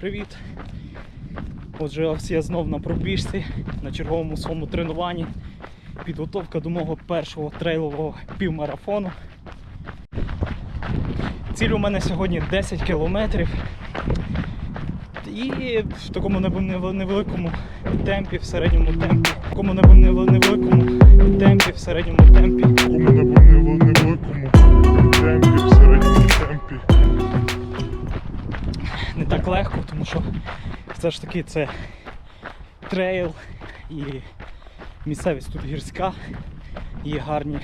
привіт! Отже, ось я знов на пробіжці на черговому своєму тренуванні. Підготовка до мого першого трейлового півмарафону. Ціль у мене сьогодні 10 кілометрів. І в такому нев- нев- невеликому темпі, в середньому темпі. В такому нев- нев- невеликому темпі, в середньому темпі. Все ж таки це трейл і місцевість тут гірська, є гарні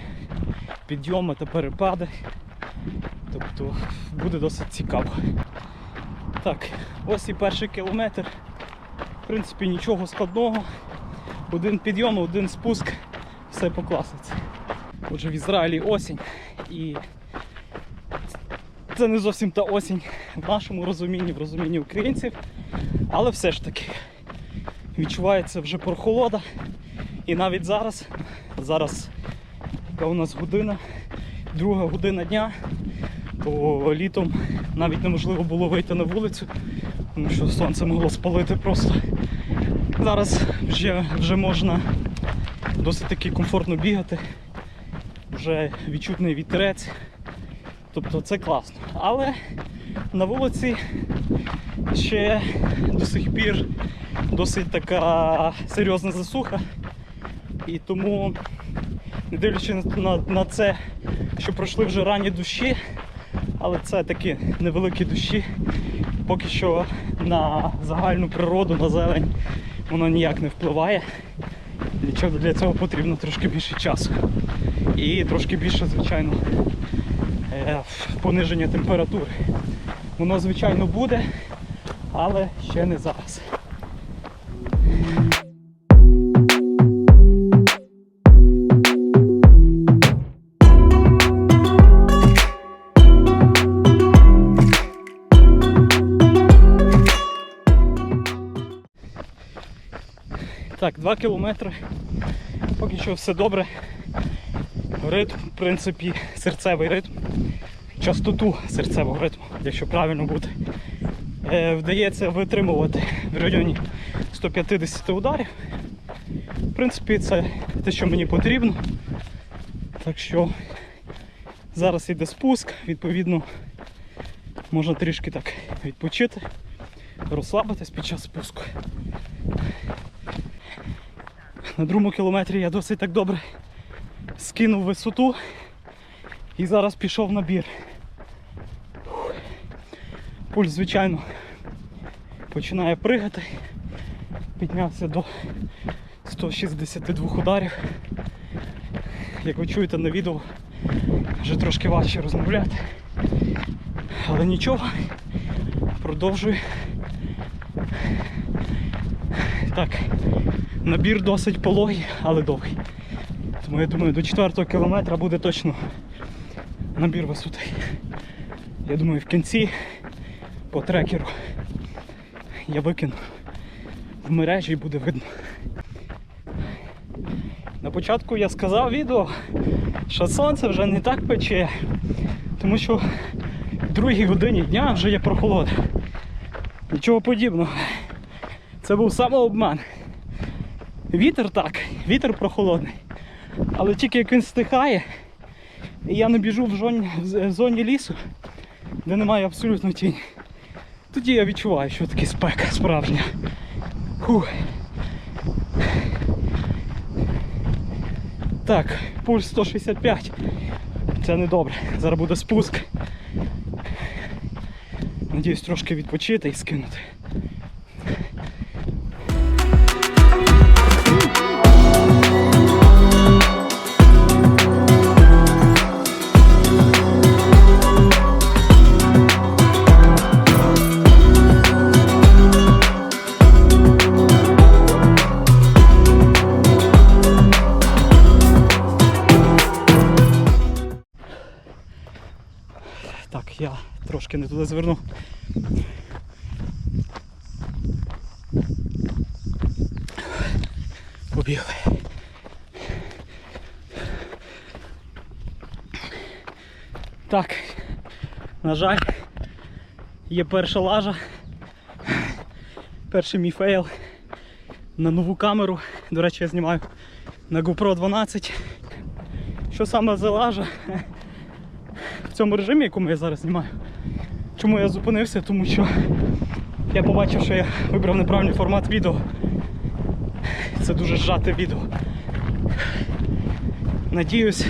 підйоми та перепади. Тобто буде досить цікаво. Так, ось і перший кілометр. В принципі, нічого складного. Один підйом, один спуск, все по класиці. Отже, в Ізраїлі осінь і це не зовсім та осінь в нашому розумінні, в розумінні українців, але все ж таки відчувається вже прохолода. І навіть зараз, зараз яка у нас година, друга година дня, то літом навіть неможливо було вийти на вулицю, тому що сонце могло спалити просто. Зараз вже, вже можна досить таки комфортно бігати, вже відчутний вітерець. Тобто це класно. Але на вулиці ще до сих пір досить така серйозна засуха. І тому, не дивлячись на, на це, що пройшли вже ранні дощі, але це такі невеликі дощі, поки що на загальну природу, на зелень воно ніяк не впливає. Для цього потрібно трошки більше часу. І трошки більше, звичайно, е, пониження температури. Воно, звичайно, буде, але ще не зараз. Так, 2 кілометри. Поки що все добре. Ритм, в принципі, серцевий ритм частоту серцевого ритму, якщо правильно буде. Е, вдається витримувати в районі 150 ударів. В принципі, це те, що мені потрібно. Так що зараз йде спуск, відповідно, можна трішки так відпочити, розслабитись під час спуску. На другому кілометрі я досить так добре скинув висоту і зараз пішов набір. Пульс, звичайно, починає пригати. Піднявся до 162 ударів. Як ви чуєте на відео, вже трошки важче розмовляти. Але нічого, продовжую. Так, набір досить пологий, але довгий. Тому я думаю, до 4 кілометра буде точно набір висоти. Я думаю, в кінці по трекеру я викину в мережі і буде видно. На початку я сказав відео, що сонце вже не так пече, тому що в другій годині дня вже є прохолода. Нічого подібного. Це був самообман. Вітер так, вітер прохолодний. Але тільки як він стихає, і я не біжу в зоні, лісу, де немає абсолютно тіні. Тоді я відчуваю, що таке спека справжня. Фух. Так, пульс 165. Це не добре. Зараз буде спуск. Надіюсь трошки відпочити і скинути. Трошки не туди зверну. Побігли. Так, на жаль, є перша лажа. Перший мій фейл на нову камеру. До речі, я знімаю на GoPro 12. Що саме залажа в цьому режимі, якому я зараз знімаю. Чому я зупинився? Тому що я побачив, що я вибрав неправильний формат відео. Це дуже зжате відео. Надіюсь,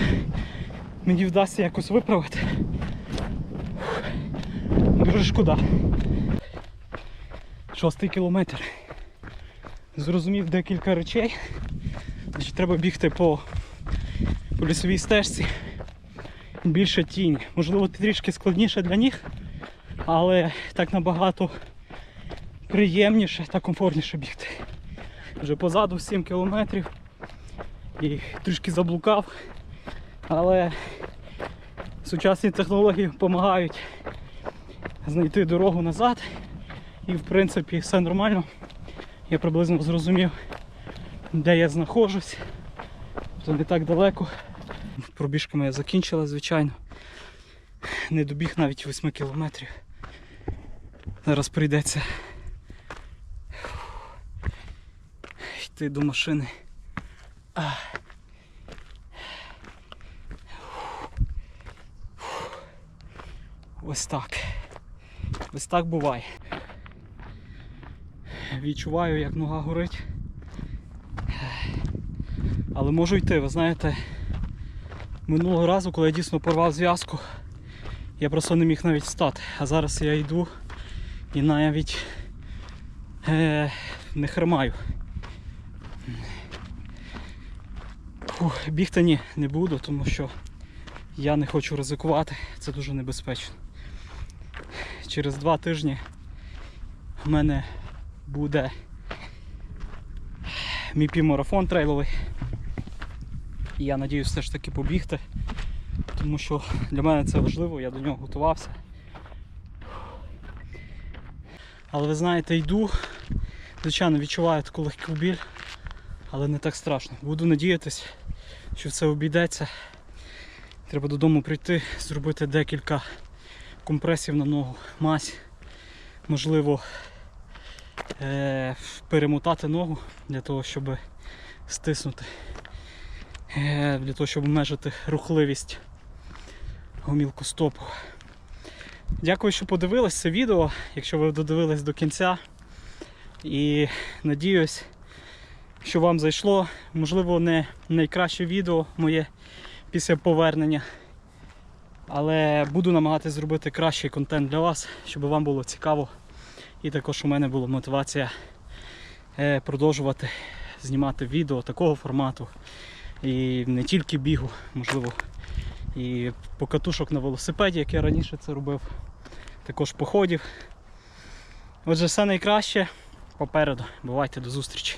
мені вдасться якось виправити. Дуже шкода. Шостий кілометр. Зрозумів декілька речей. Значить, треба бігти по, по лісовій стежці. Більше тінь. Можливо, трішки складніше для ніг, але так набагато приємніше та комфортніше бігти. Вже позаду 7 кілометрів і трішки заблукав, але сучасні технології допомагають знайти дорогу назад. І в принципі все нормально. Я приблизно зрозумів, де я знаходжусь. То не так далеко. Пробіжка моя закінчила, звичайно. Не добіг навіть 8 кілометрів. Зараз прийдеться йти до машини. Ось так. Ось так буває. Відчуваю, як нога горить. Але можу йти, ви знаєте, минулого разу, коли я дійсно порвав зв'язку, я просто не міг навіть встати. А зараз я йду і навіть е, не хромаю. Бігти ні, не буду, тому що я не хочу ризикувати, це дуже небезпечно. Через два тижні в мене буде мій півмарафон трейловий. І я надіюсь все ж таки побігти, тому що для мене це важливо, я до нього готувався. Але ви знаєте, йду, звичайно, відчуваю таку легку біль, але не так страшно. Буду надіятись, що все обійдеться. Треба додому прийти, зробити декілька компресів на ногу, мазь, можливо, е- перемотати ногу для того, щоб стиснути, е- для того, щоб обмежити рухливість гомілкостопу. Дякую, що подивились це відео, якщо ви додивились до кінця. І надіюсь, що вам зайшло. Можливо, не найкраще відео моє після повернення. Але буду намагатися зробити кращий контент для вас, щоб вам було цікаво. І також у мене була мотивація е, продовжувати знімати відео такого формату. І не тільки бігу, можливо, і покатушок на велосипеді, як я раніше це робив, також походів. Отже, все найкраще попереду. Бувайте до зустрічі.